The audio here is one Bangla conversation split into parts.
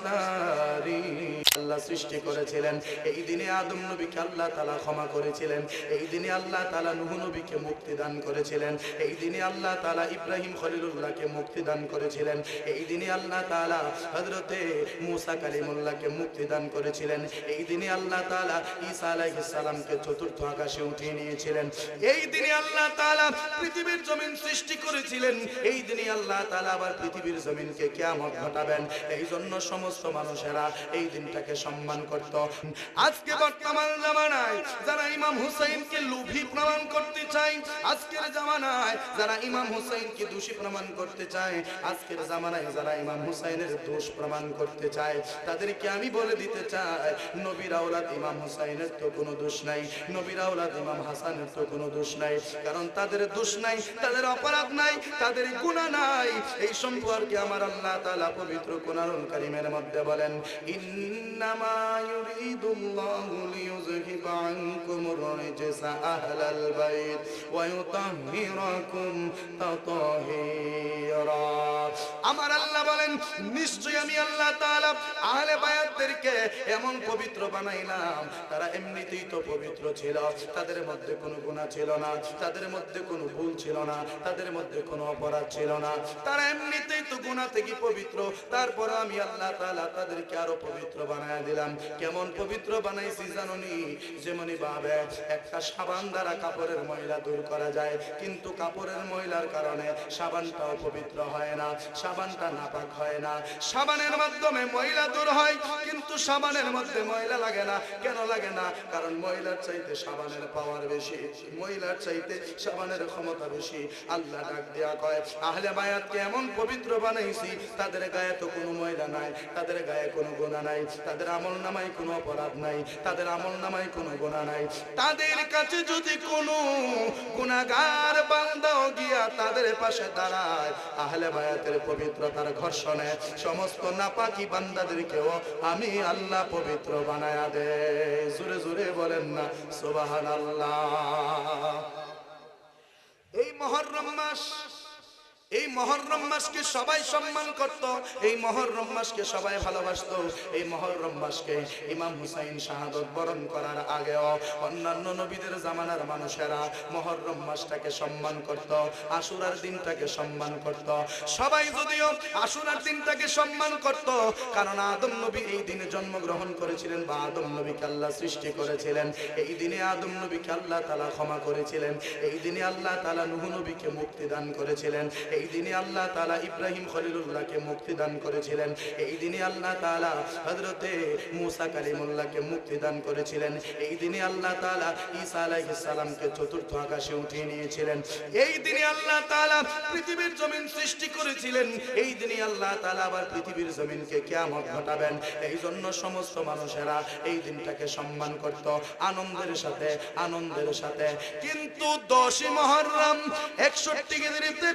Krishna. আল্লাহ সৃষ্টি করেছিলেন। এই দিনে আদম নবীকে আল্লাহ তালা ক্ষমা করেছিলেন। এই দিনে আল্লাহ তালা নুহ নবীকে মুক্তি দান করেছিলেন। এই দিনে আল্লাহ তালা ইব্রাহিম খলিলুল্লাহকে মুক্তি দান করেছিলেন। এই দিনে আল্লাহ তালা হজরতে মুসা কালিমুল্লাহকে মুক্তি দান করেছিলেন। এই দিনে আল্লাহ তালা ঈসা আলাইহিস সালামকে চতুর্থ আকাশে উঠিয়ে নিয়েছিলেন। এই দিনে আল্লাহ তালা পৃথিবীর জমিন সৃষ্টি করেছিলেন। এই দিনে আল্লাহ তালা আবার পৃথিবীর জমিনকে কেমন ঘটাবেন। এই জন্য সমস্ত মানুষেরা এই দিনটাকে সম্মান করত। আজকে বর্তমান জামানায় যারা ইমাম হুসাইনকে লোভী প্রমাণ করতে চায়, আজকের জামানায় যারা ইমাম হুসাইনকে দোষী প্রমাণ করতে চায়, আজকের জামানায় যারা ইমাম হুসাইনের দোষ প্রমাণ করতে চায়, তাদেরকে আমি বলে দিতে চাই, নবীর আওলাদ ইমাম হুসাইনের তো কোনো দোষ নাই, নবীর আওলাদ ইমাম হাসানের তো কোনো দোষ নাই, কারণ তাদের দোষ নাই, তাদের অপরাধ নাই, তাদের গুনাহ নাই। এই সম্পর্কে আমার আল্লাহ তাআলা পবিত্র কোরআনুল কারীমের মধ্যে বলেন ইউরিদুল্লাহু লিইউযহিবা আনকুমুর রিজসা আহলাল বাইত ওয়া ইউতাহহিরাকুম তাতাহীরা আমার আল্লাহ বলেন, নিশ্চয়ই আমি আল্লাহ আহলে বায়াতদেরকে এমন পবিত্র বানাইলাম, তারা এমনিতেই তো পবিত্র ছিল, তাদের মধ্যে কোনো গুনাহ ছিল না, তাদের মধ্যে কোনো ভুল ছিল না, তাদের মধ্যে কোনো অপরাধ ছিল না, তারা এমনিতেই তো গুনাহ থেকে পবিত্র তারপর আমি আল্লাহ তাআলা তাদেরকে আরও পবিত্র বানায় দিলাম। কেমন পবিত্র বানাইছি জাননি? যেমনি ভাবে একটা সাবান দ্বারা কাপড়ের ময়লা দূর করা যায়, কিন্তু কাপড়ের ময়লার কারণে সাবানটাও পবিত্র হয় না, সাবানটা নাপাক হয় না। সাবানের মাধ্যমে ময়লা দূর হয়, কিন্তু সাবানের মধ্যে ময়লা লাগে না। কেন লাগে না? কারণ ময়লার চাইতে সাবানের পাওয়ার বেশি, ময়লার চাইতে সাবানের ক্ষমতা বেশি। আল্লাহ ডাক দেয়া কয়, আহলে বায়াতকে এমন পবিত্র বানাইছি, তাদের গায়ে তো কোনো ময়লা নাই, তাদের গায়ে কোনো গোনা নাই তাদের আমল নামায় কোনো অপরাধ নাই, তাদের আমল নামায় কোনো গোনা নাই। তাদের কাছে যদি কোনো গুণাগার বান্দাও গিয়া তাদের পাশে দাঁড়ায়, আহলে বায়াতের পবিত্রতার ঘর্ষণে সমস্ত নাপাকি বান্দাদেরকেও আমি আল্লাহ পবিত্র বানায়া দে। জোরে জোরে বলেন না সুবাহান আল্লাহ এই মহরম মাস এই মহরম মাসকে সবাই সম্মান করত, এই মহরম মাসকে সবাই ভালোবাসতো, এই মহরম মাসকে ইমাম হুসাইন শাহাদত বরণ করার আগেও অন্যান্য নবীদের জামানার মানুষেরা মহরম মাসটাকে সম্মান করত, আশুরার দিনটাকে সম্মান করত। সবাই যদিও আশুরার দিনটাকে সম্মান করত, কারণ আদম নবী এই দিনে জন্মগ্রহণ করেছিলেন বা আদম নবীকে আল্লাহ সৃষ্টি করেছিলেন। এই দিনে আদম নবীকে আল্লাহ তালা ক্ষমা করেছিলেন, এই দিনে আল্লাহ তালা নুহ নবীকে মুক্তি দান করেছিলেন, এই দিনে আল্লাহ তালা ইব্রাহিম খলিলুল্লাহকে মুক্তি দান করেছিলেন। এই দিনে আল্লাহ তালা হজরতে মুসা কালিমুল্লাহকে মুক্তি দান করেছিলেন। এই দিনে আল্লাহ তালা ঈসা আলাইহিস সালামকে চতুর্থ আকাশে উঠিয়ে নিয়েছিলেন। এই দিনে আল্লাহ তালা পৃথিবীর জমিন সৃষ্টি করেছিলেন। এই দিনে আল্লাহ তালা আবার পৃথিবীর জমিনকে কেয়ামত ঘটাবেন। এই জন্য সমস্ত মানুষেরা এই দিনটাকে সম্মান করত, আনন্দের সাথে আনন্দের সাথে। কিন্তু দশই মহরম একষট্টি গেদিরিতে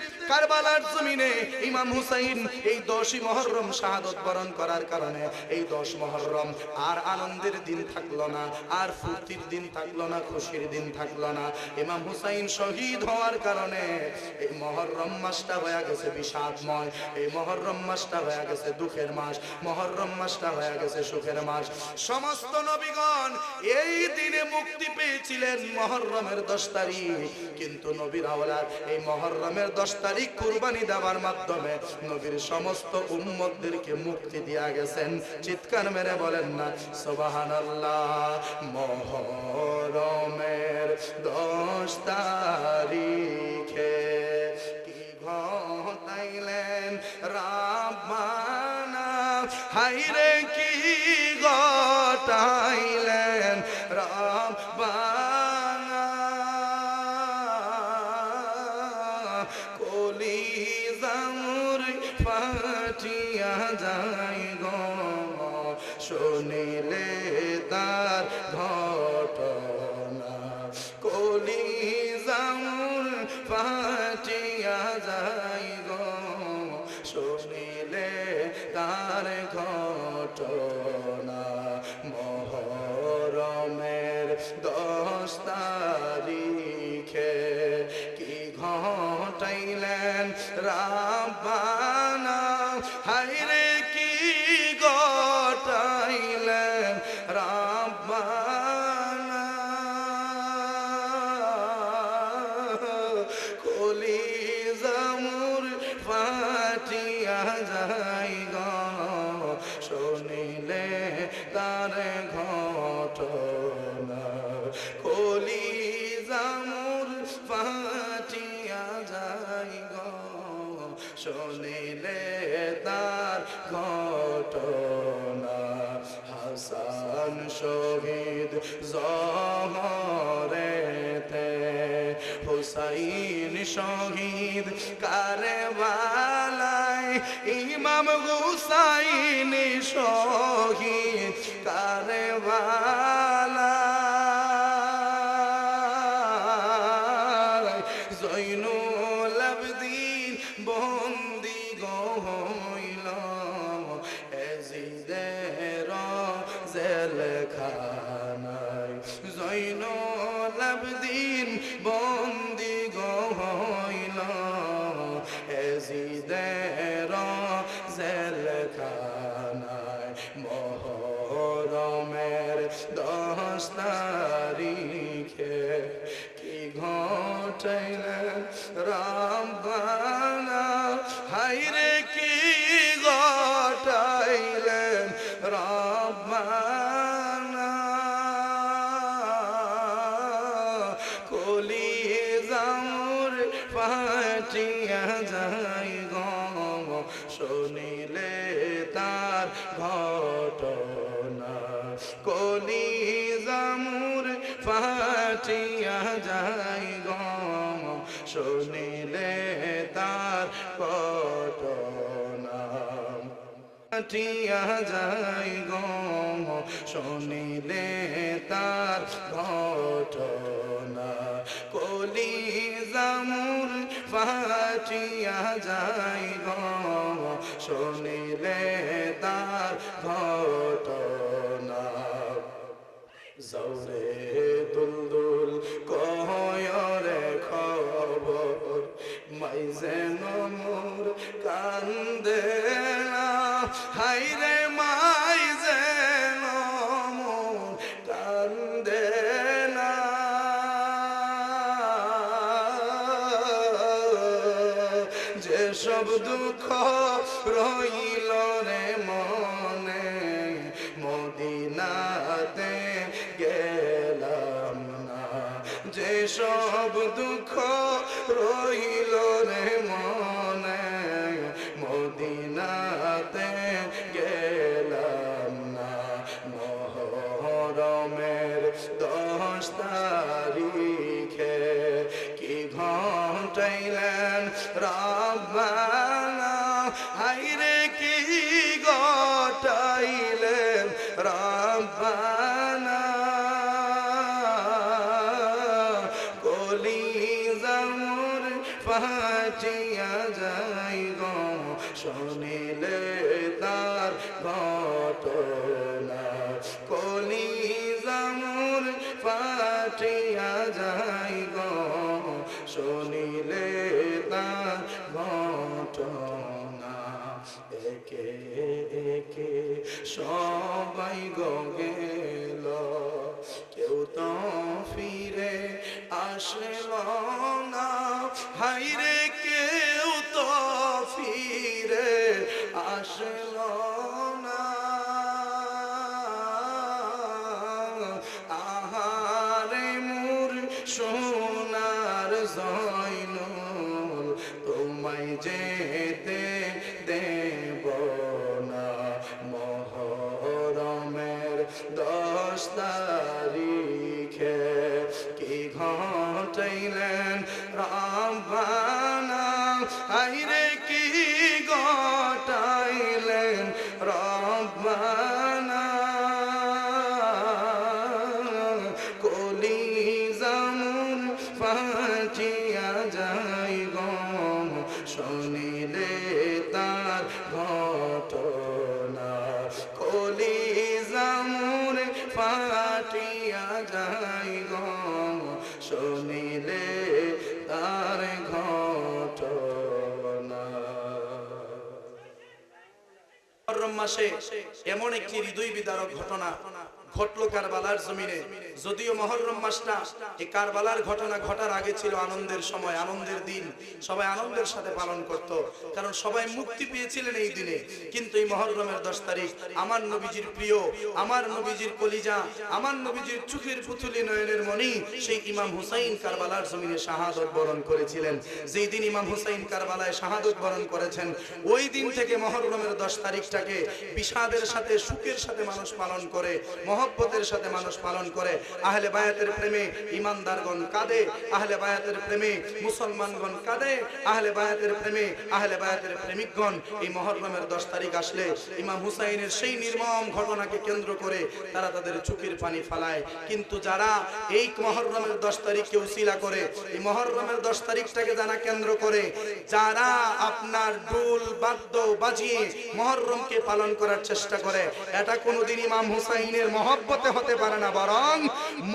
কারবালার জমিনে ইমাম হুসাইন এই দশই মহরম শাহাদত বরণ করার কারণে এই দশ মহরম আর আনন্দের দিন থাকল না, আর ফুর্তির দিন থাকল না, খুশির দিন থাকল না। ইমাম হুসাইন শহীদ হওয়ার কারণে এই মহরম মাসটা হয়ে গেছে বিষাদময়, এই মহরম মাসটা হয়ে গেছে দুঃখের মাস, মহরম মাসটা হয়ে গেছে সুখের মাস। সমস্ত নবীগণ এই দিনে মুক্তি পেয়েছিলেন মহরমের দশ তারিখ, কিন্তু নবীর আওলাদ এই মহরমের দশ তারিখ কুরবানি দেওয়ার মাধ্যমে নবীর সমস্ত উম্মতদেরকে মুক্তি দিয়া গেছেন। চিৎকার মেরে বলেন না সোবাহান মহরমের দশ তারিখে কি ঘটাইলেন রাব্বানা হাইরে কি ঘটাইলেন? মানা। কলি জামুর ফাটিয়া যাই গণ শুনিলে তার ঘটনা। কলি জামুর ফাটিয়া যাই গণ শুনিলে তার ঘটনা হুসাইন সহি কারবালায় জৈনুল আবদিন বন্দি ঘটনা। কলি জামুর ফাটিয়া যাই গম। শুনিলে তার ঘটনা। টিয়া যাই গম। শুনিলে তার ঘটনা। কলি জামুর ফাটিয়া যাই গম। শুনিলে তার ঘটনা জৌরে সব দুঃখ রইল রে মনে। মদিনাতে গেলাম না। যে সব দুঃখ রইল রে মনে। শুনিলে তার ঘটনা। কলি জামুর ফাটিয়া যাই গো। শুনিলে তার ঘটনা। একে একে সবাই গেল। কেউ তো ফিরে আসল না। হাইরে দশ তারিখে কি ঘটাইলেন? রামবানা আইরে মাসে এমন একটি হৃদয় বিদারক ঘটনা ঘটল কারবালার জমিনে। যদিও মহরম মাসটা এই কারবালার ঘটনা ঘটার আগে ছিল আনন্দের সময়, আনন্দের দিন। সবাই আনন্দের সাথে পালন করত, কারণ সবাই মুক্তি পেয়েছিলেন এই দিনে। কিন্তু এই মহরমের দশ তারিখ আমার নবীজির প্রিয়, আমার নবীজির কলিজা, আমার নবীজির চোখের পুতুলি নয়নের মনি সেই ইমাম হুসাইন কারবালার জমিনে শাহাদত বরণ করেছিলেন। যেই দিন ইমাম হুসাইন কারবালায় শাহাদত বরণ করেছেন, ওই দিন থেকে মহরমের দশ তারিখটাকে বিষাদের সাথে, সুখের সাথে মানুষ পালন করে, মহব্বতের সাথে মানুষ পালন করে আহলে বায়াতের প্রেমে ইমানদারগণ কাঁদে, আহলে বায়াতের প্রেমে মুসলমানগণ কাঁদে, আহলে বায়াতের প্রেমে, আহলে বায়াতের প্রেমিকগণ। এই মহরমের দশ তারিখ আসলে ইমাম হুসাইনের সেই নির্মম ঘটনাকে কেন্দ্র করে তারা তাদের চোখের পানি ফালায়। কিন্তু যারা এই মহরমের দশ তারিখকে উসিলা করে, এই মহরমের দশ তারিখটাকে জানা কেন্দ্র করে, যারা আপনার ডুল, বাদ্য বাজিয়ে মহরমকে পালন করার চেষ্টা করে, এটা কোনোদিন ইমাম হুসাইনের মহব্বতে হতে পারে না, বরং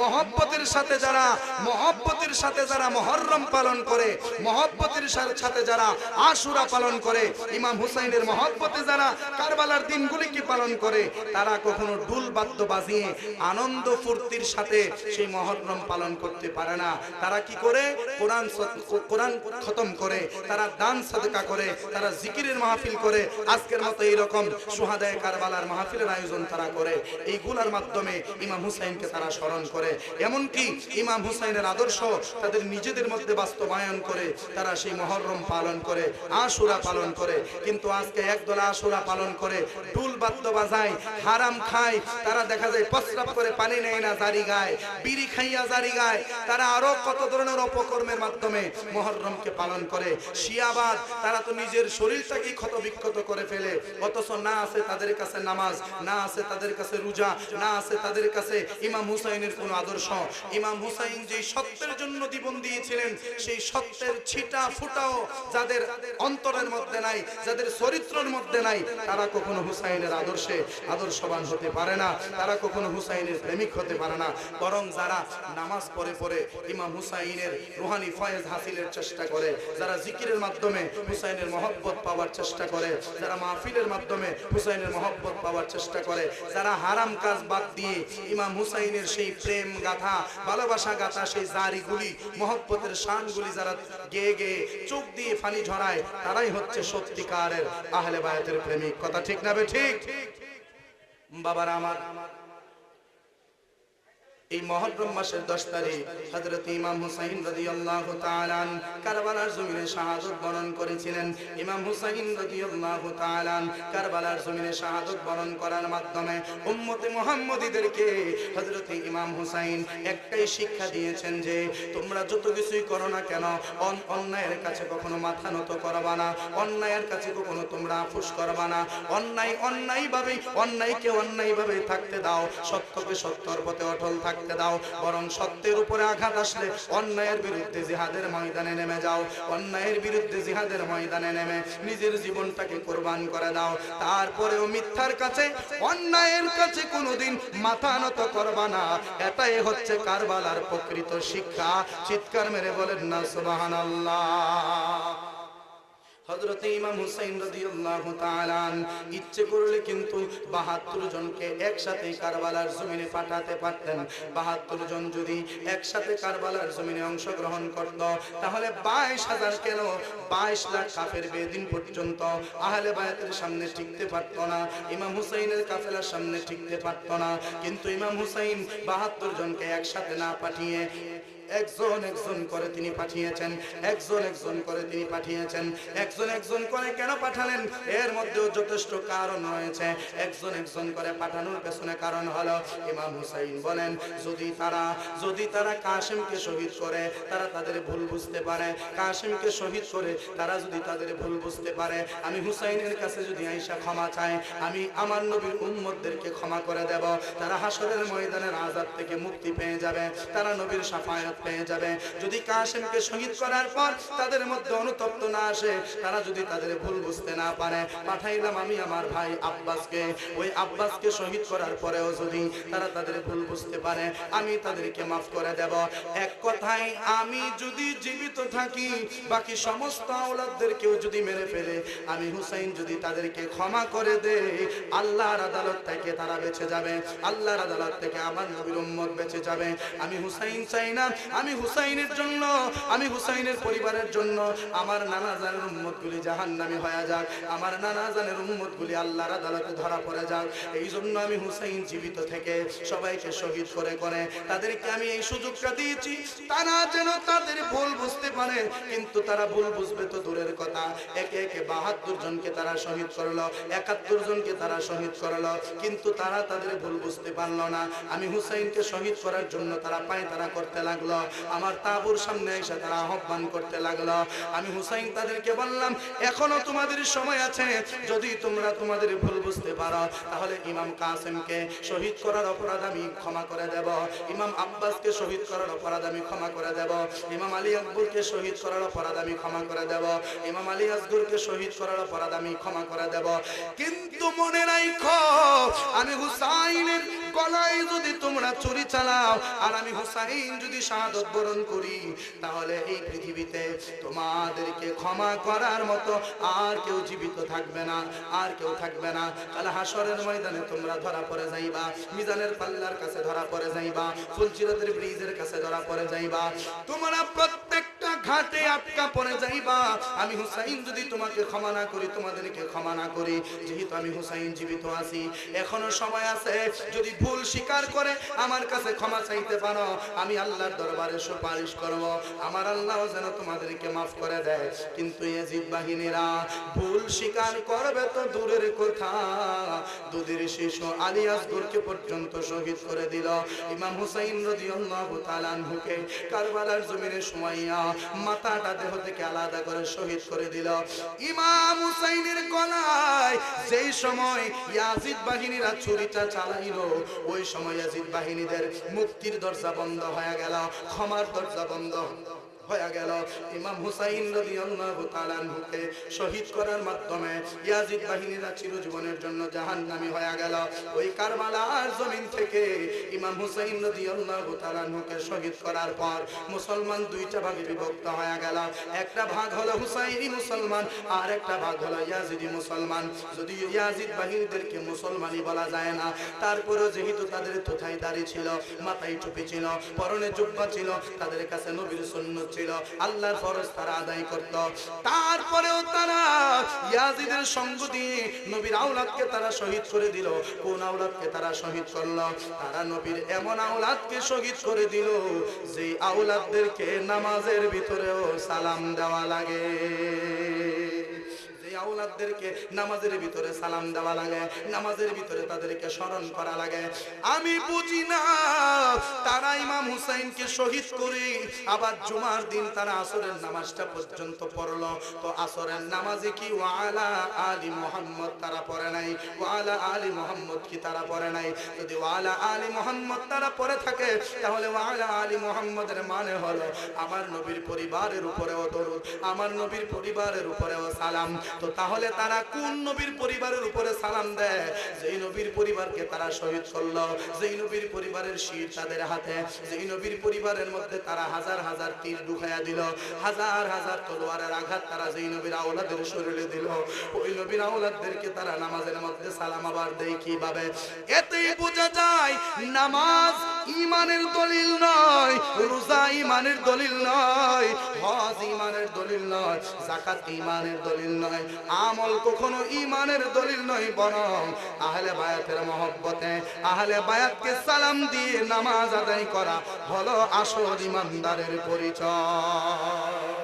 মহব্বতের সাথে যারা, মহব্বতের সাথে যারা মহরম পালন করে, মহব্বতের সাথে যারা আশুরা পালন করে, ইমাম হুসাইনের মহব্বতে যারা কারবালার দিনগুলিকে পালন করে, তারা কখনো ঢুল বাদ্য বাজিয়ে আনন্দ ফুর্তির সাথে সেই মহরম পালন করতে পারে না। তারা কি করে? কোরআন কোরআন খতম করে, তারা দান সাদকা করে, তারা জিকিরের মাহফিল করে, আজকের মতো এইরকম সুহাদায় কারবালার মাহফিলের আয়োজন তারা করে। এইগুলার মাধ্যমে ইমাম হুসাইনকে তারা স্মরণ করে। এমনকি ইমাম হুসাইনের আদর্শ তাদের নিজেদের মধ্যে বাস্তবায়ন করে। তারা সেই মহরম পালন করে, আশুরা পালন করে। কিন্তু আজকে একদল আশুরা পালন করে টুল বাদ্য বাজায়, হারাম খায়। তারা দেখা যায় প্রস্রাব করে, পানি নেয় না, জারি গায়। বিড়ি খাইয়া জারি গায়। তারা আরও কত ধরনের অপকর্মের মাধ্যমে মহরমকে পালন করে। শিয়াবাদ তারা তো নিজের শরীরটাকে ক্ষত বিক্ষত করে ফেলে। অথচ না আছে তাদের কাছে নামাজ, না আছে তাদের কাছে রোজা, না আছে তাদের কাছে ইমাম হুসাইনের কোনো আদর্শ। ইমাম হুসাইন যে সত্যের জন্য জীবন দিয়েছিলেন, সেই সত্যের ছিটা ফুটাও যাদের অন্তরের মধ্যে নাই, যাদের চরিত্রের মধ্যে নাই, তারা কখনো হুসাইনের আদর্শে আদর্শবান হতে পারে না, তারা কখনো হুসাইনের প্রেমিক হতে পারে না। বরং যারা নামাজ পড়ে পড়ে ইমাম হুসাইনের রুহানি ফয়েজ হাসিলের চেষ্টা করে, যারা জিকিরের মাধ্যমে হুসাইনের মহব্বত পাওয়ার চেষ্টা করে, যারা মাহফিলের মাধ্যমে হুসাইনের মহব্বত পাওয়ার চেষ্টা করে, যারা হারাম কাজ বাদ দিয়ে ইমাম হুসাইনের সেই প্রেম গাথা, ভালোবাসা গাথা সেই জারিগুলি মহব্বতের শানগুলি যারা গেয়ে গেয়ে চোখ দিয়ে ফানি ঝরায়, তারাই হচ্ছে সত্যিকারের আহলে বায়াতের প্রেমিক। কথা ঠিক না বে ঠিক? বাবার আমার এই মহরম মাসের দশ তারিখ হজরত ইমাম হুসাইন রাদিয়াল্লাহু তাআলা আন কারবালার জমিনে শাহাদত বরণ করেছিলেন। ইমাম হুসাইন রাদিয়াল্লাহু তাআলা আন কারবালার জমিনে শাহাদত বরণ করার মাধ্যমে উম্মতে মুহাম্মদীদেরকে হযরত ইমাম হুসাইন একটাই শিক্ষা দিয়েছেন যে, তোমরা যত কিছুই করো না কেন অন্যায়ের কাছে কখনো মাথা নত করবা না, অন্যায়ের কাছে কখনো তোমরা আপুস করবা না। অন্যায় অন্যায় ভাবে অন্যায়কে অন্যায় ভাবে থাকতে দাও, সত্যকে সত্যর পথে অটল থাকতে দাও, বরং সত্যের উপরে আঘাত আসলে অন্যায়ের বিরুদ্ধে জিহাদের ময়দানে নেমে যাও, অন্যায়ের বিরুদ্ধে জিহাদের ময়দানে নেমে নিজের জীবনটাকে কোরবান করে দাও। তারপরেও মিথ্যার কাছে, অন্যায়ের কাছে কোনোদিন মাথা নত করবা না। এটাই হচ্ছে কারবালার প্রকৃত শিক্ষা। চিৎকার মেরে বলেন না, সুবহানাল্লাহ। হযরত ইমাম হুসাইন রাদিয়াল্লাহু তাআলা ইচ্ছে করলে কিন্তু 72 জনকে একসাথে কারবালার জমিনে পাঠাতে পারতেন। 72 জন যদি একসাথে কারবালার জমিনে অংশগ্রহণ করত, তাহলে 22000 কেন? 22 লাখ কাফের বেদিন পর্যন্ত আহলে বায়াতের সামনে টিকতে পারত না, ইমাম হুসাইনের কাফেলার সামনে টিকতে পারত না। কিন্তু ইমাম হুসাইন 72 জনকে একসাথে না পাঠিয়ে একজন একজন করে তিনি পাঠিয়েছেন, একজন একজন করে তিনি পাঠিয়েছেন, একজন একজন করে কেন পাঠালেন? এর মধ্যেও যথেষ্ট কারণ রয়েছে। একজন একজন করে পাঠানোর পেছনে কারণ হলো ইমাম হুসাইন বলেন, যদি তারা যদি তারা কাসিমকে শহীদ করে, তারা তাদের ভুল বুঝতে পারে। কাসিমকে শহীদ করে তারা যদি তাদের ভুল বুঝতে পারে, আমি হুসাইনের কাছে যদি আইসা ক্ষমা চাই, আমি আমার নবীর উম্মতদেরকে ক্ষমা করে দেব। তারা হাসরের ময়দানের আজাদ থেকে মুক্তি পেয়ে যাবে। তারা নবীর সাফায়াত পেয়ে যাবে। যদি কাসেমকে শহীদ করার পর তাদের মধ্যে অনুতপ্ত না আসে, তারা যদি তাদের ভুল বুঝতে না পারে, পাঠাইলাম আমি আমার ভাই আব্বাসকে। ওই আব্বাসকে শহীদ করার পরেও যদি তারা তাদের ভুল বুঝতে পারে, আমি তাদেরকে মাফ করে দেব। এক কথায়, আমি যদি জীবিত থাকি, বাকি সমস্ত আওলাদদেরকেও যদি মেরে ফেলে, আমি হুসাইন যদি তাদেরকে ক্ষমা করে দে, আল্লাহর আদালত থেকে তারা বেঁচে যাবে। আল্লাহর আদালত থেকে আমার নবীর উম্মত বেঁচে যাবে। আমি হুসাইন চাই না আমি হুসাইনের জন্য, আমি হুসাইনের পরিবারের জন্য, আমার নানা জানের উম্মত গুলি জাহান্নামী হয়ে যাক। আমার নানা জানের উম্মত গুলি আল্লাহর আদালতে ধরা পড়ে যাক। এই জন্য আমি হুসাইন জীবিত থেকে সবাইকে শহীদ করে করে তাদেরকে আমি এই সুযোগটা দিয়েছি। তারা যেন তাদের ভুল বুঝতে পারে, কিন্তু তারা ভুল বুঝবে তো দূরের কথা। একে একে বাহাত্তর জনকে তারা শহীদ করল, একাত্তর জনকে তারা শহীদ করল, কিন্তু তারা তাদের ভুল বুঝতে পারল না। আমি হুসাইনকে শহীদ করার জন্য তারা পায় তারা করতে লাগল। আমার তাবুর সামনে এসে তারা আহ্বান করতে লাগল। আমি হুসাইন তাদেরকে বললাম, এখনও তোমাদের সময় আছে। যদি তোমরা তোমাদের ভুল বুঝতে পারো, তাহলে ইমাম কাসেমকে শহীদ করার অপরাধ আমি ক্ষমা করে দেব। ইমাম আব্বাসকে শহীদ করার অপরাধ আমি ক্ষমা করে দেব। ইমাম আলী আকবরকে শহীদ করার অপরাধ আমি ক্ষমা করে দেব। ইমাম আলী আসগরকে শহীদ করার অপরাধ আমি ক্ষমা করে দেব। কিন্তু মনে রাখো আমি হুসাইনের গলায় যদি তোমরা চুরি চালাও, আর আমি হুসাইন যদি শাহাদত বরণ করি, তাহলে এই পৃথিবীতে তোমাদেরকে ক্ষমা করার মতো আর কেউ জীবিত থাকবে না, আর কেউ থাকবে না। কাল হাসরের ময়দানে তোমরা ধরা পড়ে যাইবা, মিজানের পাল্লার কাছে ধরা পড়ে যাইবা, ফুলচিরতের ব্রিজের কাছে ধরা পড়ে যাইবা। তোমরা প্রত্যেকটা ঘাটে আটকা পড়ে যাইবা। আমি হুসাইন যদি তোমাকে ক্ষমা না করি, তোমাদেরকে ক্ষমা না করি। যেহেতু আমি হুসাইন জীবিত আছি, এখনও সময় আছে। যদি ভুল স্বীকার করে আমার কাছে ক্ষমা চাইতে পারো, আমি আল্লাহর দরবারে সুপারিশ করব। আমার আল্লাহ যেন তোমাদেরকে মাফ করে দেয়। কিন্তু এজিদ বাহিনীরা ভুল স্বীকার করবে তো দূরের কথা। দুধের শিশু আলী আসগরকে পর্যন্ত শহীদ করে দিল। ইমাম হুসাইন রাদিয়াল্লাহু তাআলা আনহুকে কারবালার জমিনে সুমাইয়া মাথাটা দেহ থেকে আলাদা করে শহীদ করে দিল। ইমাম হুসাইনের গলায় সেই সময় ইয়াজিদ বাহিনীরা ছুরিটা চালাইল, ওই সময় ইয়াজিদ বাহিনীদের মুক্তির দরজা বন্ধ হয়ে গেল, ক্ষমার দরজা বন্ধ। হয়ে গেল। ইমাম হুসাইন রাদিয়াল্লাহু তাআলা শহীদ করার মাধ্যমে ইয়াজিদ বাহিনীরা চিরজীবনের জন্য হয়ে গেল। ওই জমিন থেকে ইমাম হুসাইন শহীদ করার পর মুসলমান দুইটা ভাগে বিভক্ত হয়ে গেল। একটা ভাগ হলো হুসাইনি মুসলমান, আর একটা ভাগ হলো ইয়াজিদি মুসলমান। যদি ইয়াজিদ বাহিনীদেরকে মুসলমানই বলা যায় না, তারপরেও যেহেতু তাদের তোথায় ছিল, মাথায় টুপি ছিল, পরনে জুব্বা ছিল, তাদের কাছে নবীর সুন্নত ছিল আল্লাহর ফরজ তারা আদায় করত। তারপরেও তারা ইয়াজিদের সঙ্গ দিয়ে নবীর আওলাদকে তারা শহীদ করে দিল। কোন আওলাদকে তারা শহীদ করল? তারা নবীর এমন আওলাদকে শহীদ করে দিল যে আওলাদদেরকে নামাজের ভিতরেও সালাম দেওয়া লাগে। যে আওলাদদেরকে নামাজের ভিতরে সালাম দেওয়া লাগে, নামাজের ভিতরে তাদেরকে স্মরণ করা লাগে। আমি বুঝি না, তারা ইমাম হুসাইনকে শহীদ করে আবার জুমার দিন তারা আসরের নামাজটা পর্যন্ত পড়ল। তো আসরের নামাজে কি ওয়ালা আলী মোহাম্মদ তারা পড়ে নাই? ওয়ালা আলী মোহাম্মদ কি তারা পড়ে নাই? যদি ওয়ালা আলী মোহাম্মদ তারা পড়ে থাকে, তাহলে ওয়ালা আলী মোহাম্মদের মানে হলো আমার নবীর পরিবারের উপরেও দরুদ, আমার নবীর পরিবারের উপরেও সালাম। তো তাহলে তারা কোন নবীর পরিবারের উপরে সালাম দেয়? যেই নবীর পরিবারকে তারা শহীদ করল, যেই নবীর পরিবারের শীত তাদের হাতে, যেই নবীর পরিবারের মধ্যে তারা হাজার হাজার তীর ঢুকাইয়া দিল, হাজার হাজার তলোয়ারের আঘাত তারা যেই নবীর আওলাদের শরীরে দিল। ওই নবীর আওলাদদেরকে তারা নামাজের মধ্যে সালাম আবার দেয় কীভাবে? এতেই বোঝা যায়, নামাজ ইমানের দলিল নয়, রোজা ইমানের দলিল নয়, হজ ইমানের দলিল নয় জাকাত ইমানের দলিল নয় আমল কখনো ইমানের দলিল নয় বরং আহলে বায়াতের মহব্বতে। আহলে বায়াতকে সালাম দিয়ে নামাজ আদায় করা হলো আসল ইমানদারের পরিচয়।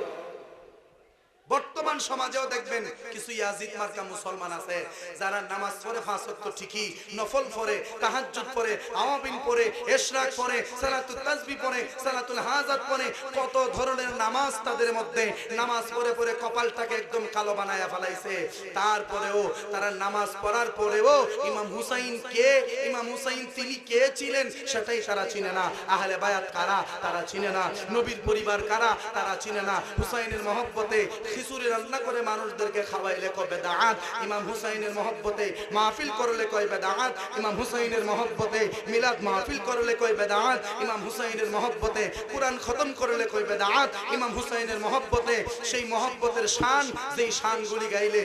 বর্তমান সমাজেও দেখবেন কিছু ইয়াজিদ মার্কা মুসলমান আছে, যারা নামাজ পড়ে পাঁচ ওয়াক্ত ঠিকই, নফল পড়ে, তাহাজ্জুদ পড়ে আওয়াবিন পড়ে ইশরাক পড়ে, সালাতুল তাসবিহ পড়ে, সালাতুল হাজাত পড়ে, কত ধরনের নামাজ তাদের মধ্যে, নামাজ পড়ে পড়ে কপালটাকে একদম কালো বানায়া ফেলাইছে। তারপরেও তারা নামাজ পড়ার পরেও ইমাম হুসাইন কে, ইমাম হুসাইন তিনি কে ছিলেন সেটাই তারা চিনে না। আহলে বায়াত কারা? তারা চিনে না। নবীর পরিবার কারা? তারা চিনে না। হুসাইনের মহব্বতে খিচুড়ি রান্না করে মানুষদেরকে খাওয়াইলে কয় বেদাত? ইমাম হুসাইনের মহব্বতে মাহফিল করলে কয় বেদাত? ইমাম হুসাইনের মহব্বতে মিলাদ মাহফিল করলে কয় বেদাত? ইমাম হুসাইনের মহব্বতে কোরআন খতম করলে কয় বেদাত? ইমাম হুসাইনের মহব্বতে সেই মহব্বতের শান, যেই শানগুলি গাইলে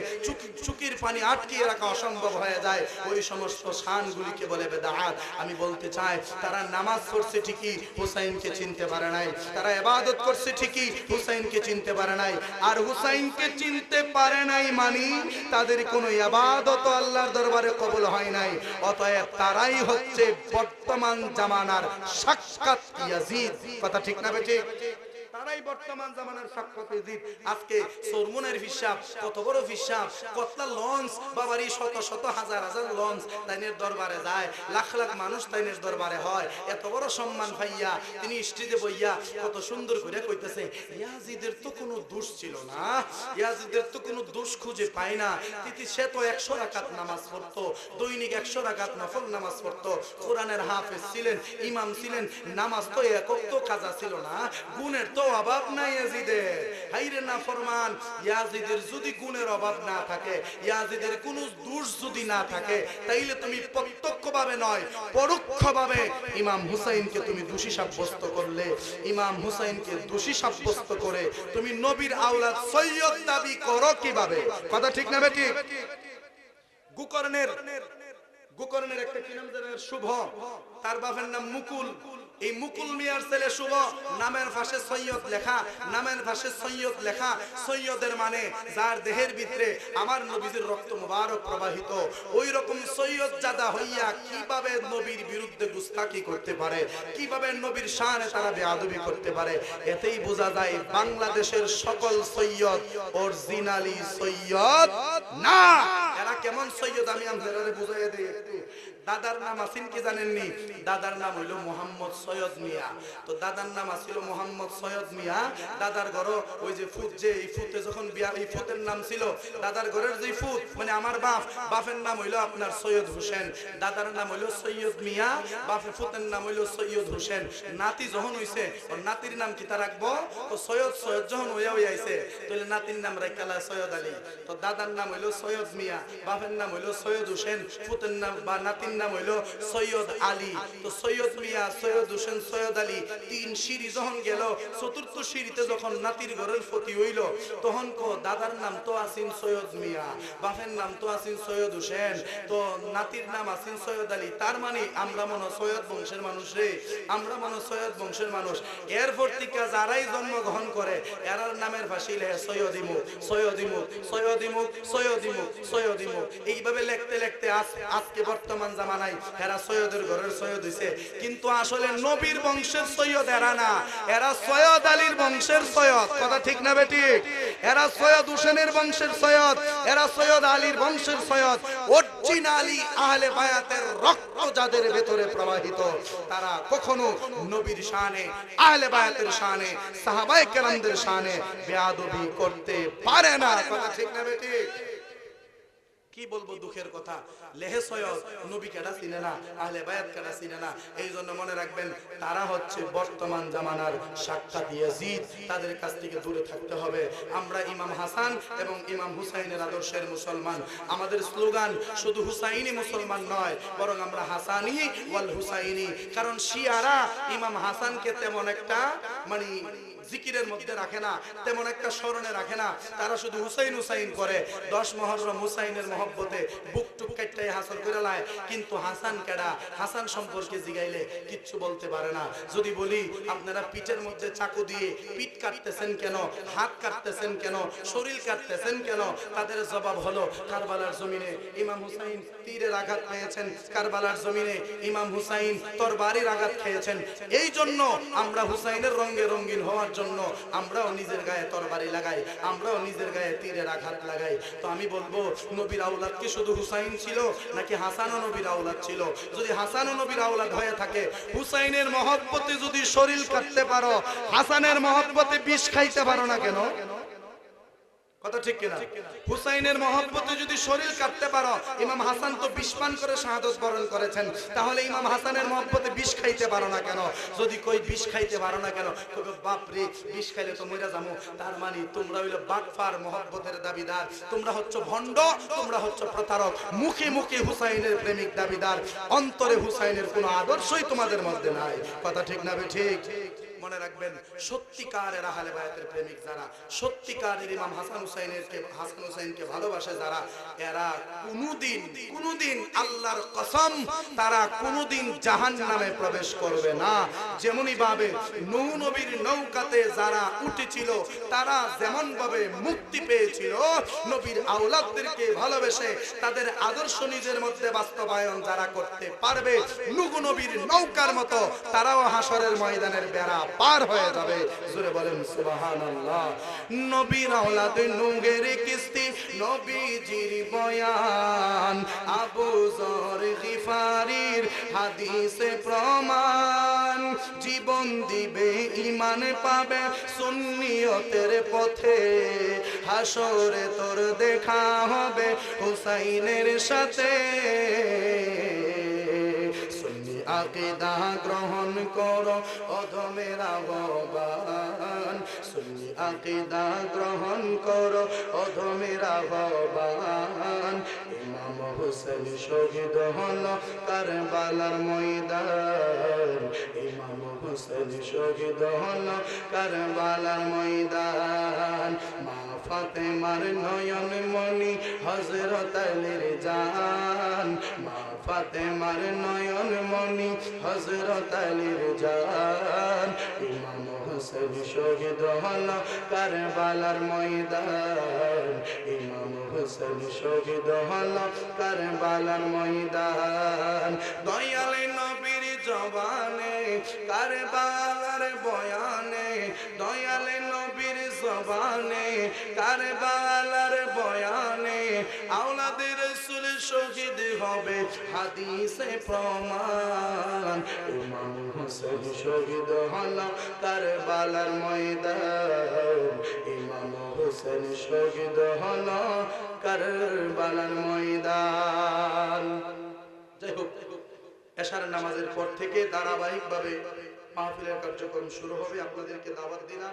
চুকির পানি আটকিয়ে রাখা অসম্ভব হয়ে যায়। ওই সমস্ত শানগুলিকে বলে বেদাত। আমি বলতে চাই, তারা নামাজ পড়ছে ঠিকই, হুসাইনকে চিনতে পারে নাই। তারা ইবাদত করছে ঠিকই, হুসাইনকে চিনতে পারে নাই। আর হুসাইনকে চিনতে পারে নাই মানি, তাদের কোনো ইবাদত আল্লাহর দরবারে কবুল হয় নাই। অতএব তারাই হচ্ছে বর্তমান জামানার সাক্ষাৎ ইয়াজিদ। কথা ঠিক না বেঠিক? তারাই বর্তমান জামানার সাক্ষাৎ ইয়াজিদ আজকে সরমুনের হিসাব, কত বড় হিসাব? কতলা লঞ্চ? বাবারি, শত শত হাজার হাজার লঞ্চ তাইনের দরবারে যায়। লাখ লাখ মানুষ তাইনের দরবারে হয়। এত বড় সম্মান পাইয়া তিনি স্টেজে বইয়া কত সুন্দর করে কইতেছে, ইয়াজিদের তো কোনো দোষ ছিল না। ইয়াজিদের তো কোনো দোষ খুঁজে পায় না। তিতি সে তো একশো রাকাত নামাজ পড়তো, দৈনিক একশো রাকাত নফল নামাজ পড়তো। কোরআনের হাফেজ ছিলেন, ইমাম ছিলেন, নামাজ তো একক তো কাজা ছিল না। গুণের তো অভাব নাই ইয়াজিদের। হাইরে না ফরমান, ইয়াজিদের যদি গুণের অভাব না থাকে, ইয়াজিদের কোনো দোষ যদি না থাকে, তাইলে তুমি প্রত্যক্ষভাবে নয়, পরোক্ষভাবে ইমাম হুসাইনকে তুমি দোষী সাব্যস্ত করলে, ইমাম হুসাইনকে দোষী সাব্যস্ত করে তুমি নবীর আওলাদ সৈয়দ দাবি করো কীভাবে? কথা ঠিক না বেটি গুকর্ণের গুকর্ণের একটা কি নাম জানেন শুভ, তার বাপের নাম মুকুল। এই মুকুল মিয়ার ছেলে শুভ, নামের পাশে সৈয়দ লেখা, নামের পাশে সৈয়দ লেখা, সৈয়দের মানে যার দেহের ভিতরে আমার নবীজির রক্ত মুবারক প্রবাহিত। ওই রকম সৈয়দ জাদা হইয়া কীভাবে নবীর বিরুদ্ধে গুস্তাকি করতে পারে? কীভাবে নবীর শানে তারা বেয়াদবি করতে পারে? এতেই বোঝা যায় বাংলাদেশের সকল সৈয়দ অরিজিনালি সৈয়দ না। এরা কেমন সৈয়দ আমি আপনাদের বুঝাইয়া দিই। দাদার নাম আসিন কি জানেননি? দাদার নাম হইল মোহাম্মদ সৈয়দ মিয়া। তো দাদার নাম আছিল মোহাম্মদ সৈয়দ মিয়া। দাদার ঘর, ওই যে ফুট যে, এই ফুটে যখন বিয়া, এই ফুটের নাম ছিল, দাদার ঘরের যে ফুট মানে আমার বাপ, বাপের নাম হইল আপনার সৈয়দ হোসেন। দাদার নাম হইল সৈয়দ মিয়া, বাপের ফুটের নাম হইল সৈয়দ হোসেন। নাতি যখন হইছে, ওর নাতির নাম কি তা রাখব? তো সৈয়দ সৈয়দ যখন হইয়া হইয়া আইছে, তাহলে নাতির নাম রাখালা সৈয়দ আলী। তো দাদার নাম হইল সৈয়দ মিয়া। বাপের নাম হইল সৈয়দ হোসেন ফুতের নাম বা নাতির নাম হইল সৈয়দ আলী। তো সৈয়দ মিয়া, সৈয়দ হোসেন, সৈয়দ আলী তিন সিঁড়ি যখন গেল, চতুর্থ সিঁড়িতে যখন নাতির ঘরের ফতি হইল, তখন কো, দাদার নাম তো আসিন সৈয়দ মিয়া, বাপের নাম তো আসিন সৈয়দ হোসেন, তো নাতির নাম আসিন সৈয়দ আলী, তার মানে আমরা মনে সৈয়দ বংশের মানুষ রে, আমরা মনে সৈয়দ বংশের মানুষ। এরপর থেকে যারাই জন্মগ্রহণ করে, এরার নামের ভাষী লেখে সৈয়দ ইমুক সৈয়দ ইমুক সৈয়দ ইমুক সৈয়দ ইমুক, সৈয়দ এইভাবে আজকে বর্তমান জামানায় এরা সৈয়দের ঘরের সৈয়দ কিন্তু আসলে নবীর বংশের সৈয়দ এরা না। এরা সৈয়দ আলীর বংশের সৈয়দ। কথা ঠিক না বেটি? এরা সৈয়দ বংশের সৈয়দ। এরা সৈয়দ আলীর বংশের সৈয়দ। আহলে বায়াতের রক্ত যাদের ভেতরে প্রবাহিত, তারা কখনো নবীর শানে, আহলে বায়াতের শানে, সাহাবায়ে কেরামদের শানে বেয়াদবি করতে পারে না। কথা ঠিক না বেটি? কি বলব দুঃখের কথা? লেহে সৈয়দ নবী কেডা চিনে না? আহলে বায়াত কেডা চিনে না? এই জন্য মনে রাখবেন তারা হচ্ছে বর্তমান জামানার সাক্ষাৎ ইয়াজিদ তাদের কাছ থেকে দূরে থাকতে হবে। আমরা ইমাম হাসান এবং ইমাম হুসাইনের আদর্শের মুসলমান। আমাদের স্লোগান শুধু হুসাইনি মুসলমান নয় বরং আমরা হাসানি ওয়াল হুসাইনি। কারণ শিয়ারা ইমাম হাসানকে তেমন একটা মানে জিকিরের মধ্যে রাখে না, তেমন একটা স্মরণে রাখে না। তারা শুধু হুসাইন হুসাইন করে। দশ মহরম হুসাইনের মহব্বতে বুক টুক কাটটাই হাসন করে লায়। কিন্তু হাসান কেডা? হাসান সম্পর্কে জিগাইলে কিচ্ছু বলতে পারে না। যদি বলি, আপনারা পিঠের মধ্যে চাকু দিয়ে পিঠ কাটতেছেন কেন? হাত কাটতেছেন কেন? শরীর কাটতেছেন কেন? তাদের জবাব হলো, কারবালার জমিনে ইমাম হুসাইন তীরের আঘাত পেয়েছেন। কারবালার জমিনে ইমাম হুসাইন তরবারির আঘাত খেয়েছেন। এই জন্য আমরা হুসাইনের রঙে রঙিন হওয়ার জন্য আমরাও নিজের গায়ে তরবারি লাগাই, আমরাও নিজের গায়ে তীরের আঘাত লাগাই। তো আমি বলব, নবীর আউলাদ কি শুধু হুসাইন ছিল, নাকি হাসানও নবীর আউলাদ ছিল? যদি হাসানও নবীর আউলাদ হয়ে থাকে, হুসাইনের মহব্বতে যদি শরীর কাটতে পারো, হাসানের মহব্বতে বিষ খাইতে পারো না কেন? কথা ঠিক কিনা? হুসাইনের মহব্বতে যদি শরীর কাটতে পারো, ইমাম হাসান তো বিষ পান করে শাহাদত বরণ করেছেন। তাহলে ইমাম হাসানের মহব্বতে বিষ খাইতে পারো না কেন? যদি কই বিষ খাইতে পারো না কেন তবে বাপ বিষ খাইলে তো মরে যাব। তার মানে তোমরা হইল বাকফার মহব্বতের দাবিদার। তোমরা হচ্ছে ভণ্ড, তোমরা হচ্ছে প্রতারক। মুখে মুখে হুসাইনের প্রেমিক দাবিদার। অন্তরে হুসাইনের কোনো আদর্শই তোমাদের মধ্যে নাই। কথা ঠিক না বে ঠিক? মনে রাখবেন, সত্যিকারের আহলে বায়াতের প্রেমিক যারা, সত্যিকারের ইমাম হাসান হুসাইনের হাসান হুসাইনকে ভালোবাসে যারা, এরা কোনোদিন কোনোদিন আল্লাহর কসম তারা কোনোদিন জাহান্নামে প্রবেশ করবে না। যেমনই ভাবে নৌ নবীর নৌকাতে যারা উঠেছিল, তারা যেমন ভাবে মুক্তি পেয়েছিল, নবীর আওলাদদেরকে ভালোবেসে তাদের আদর্শ নিজের মধ্যে বাস্তবায়ন যারা করতে পারবে, নুগু নবীর নৌকার মতো তারাও হাসরের ময়দানের বেড়া পার হয়ে যাবে। জোরে বলেন, সুবহানাল্লাহ। নবীর আওলাদ নুগের কিস্তি, নবীজির বয়ান। আবু জর গিফারির হাদিসে প্রমাণ। জীবন দিবে ইমান পাবে সুন্নিয়তের পথে। হাসরে তোর দেখা হবে হুসাইনের সাথে। আকিদা গ্রহণ করো অধমের আহ্বান সুন্নি আকিদা গ্রহণ করো অধমের আহ্বান ইমাম হোসেন শহীদ হল কারবালার ময়দান। ইমাম হোসেন শহীদ হল কারবালার ময়দান। মা ফাতেমার নয়ন মণি হজরত আলীর জান। ফাতেমার নয়ন মণি হজরত আলীর জান। ইমাম হোসেন শহীদ হল কারবালার ময়দান। ইমাম হোসেন শহীদ হল কারবালার ময়দান। দয়ালে নবীর জবানে, কারবালার বয়ানে, দয়ালে জবানে, কারবালার বয়ানে, আওলাদের রসুল শহীদ হবে, হাদিসে প্রমাণ। ইমাম হোসেন শহীদ হল কারবালার ময়দান। ইমাম হোসেন শহীদ হল কারবালার ময়দান। যাই হোক, এশার নামাজের পর থেকে ধারাবাহিকভাবে মাহফিলের কার্যক্রম শুরু হবে। আপনাদেরকে দাওয়াত দিলাম।